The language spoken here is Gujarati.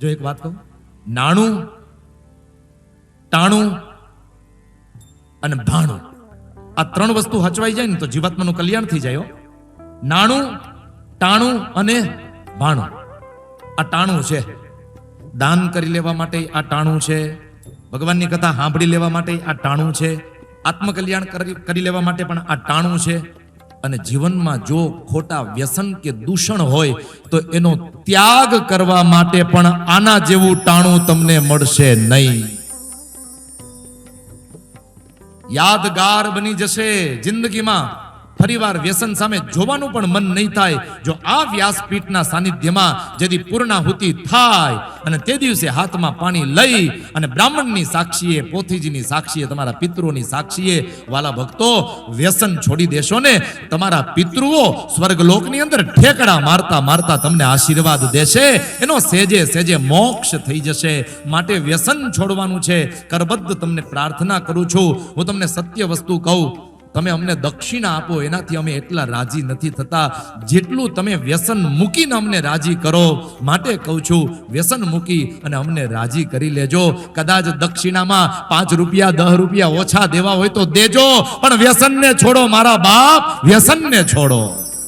જો એક વાત કહું, નાણું ટાણું અને ભાણું. આ ત્રણ વસ્તુ હચવાઈ જાય ને તો જીવાત્માનું કલ્યાણ થઈ જાય નાણું ટાણું અને ભાણું. આ ટાણું છે. દાન કરી લેવા માટે આ ટાણું છે. ભગવાનની કથા સાંભળી લેવા માટે આ ટાણું છે. આત્મકલ્યાણ કરી લેવા માટે પણ આ ટાણું છે. અને જીવનમાં જો ખોટા વ્યસન કે દૂષણ હોય, તો એનો ત્યાગ કરવા માટે પણ આના જેવું ટાણું તમને મળશે નહીં. યાદગાર બની જશે જિંદગીમાં. ફરીવાર વ્યસન સામે જોવાનું પણ મન નહીં થાય. જો આ વ્યાસપીઠના સાનિધ્યમાં જેથી પૂર્ણાહુતિ થાય અને તે દિવસે હાથમાં પાણી લઈ અને બ્રાહ્મણની સાક્ષીએ, પોથીજીની સાક્ષીએ, તમારા પિતૃઓની સાક્ષીએ, વાલા ભક્તો, વ્યસન છોડી દેશો ને, તમારા પિતૃઓ સ્વર્ગલોકની અંદર ઠેકડા મારતા મારતા તમને આશીર્વાદ દેશે. એનો સેજે સેજે મોક્ષ થઈ જશે. માટે વ્યસન છોડવાનું છે. કરબદ્ધ તમને પ્રાર્થના કરું છું. હું તમને સત્ય વસ્તુ કહું. તમે અમને દક્ષિણા આપો, એનાથી અમે એટલા રાજી નથી થતા. જેટલું તમે વ્યસન મૂકીને અમને રાજી કરો, માટે કહું છું, વ્યસન મૂકી અને અમને રાજી કરી લેજો. કદાચ દક્ષિણામાં પાંચ રૂપિયા દસ રૂપિયા ઓછા દેવા હોય તો દેજો, પણ વ્યસનને છોડો મારા બાપ, વ્યસનને છોડો.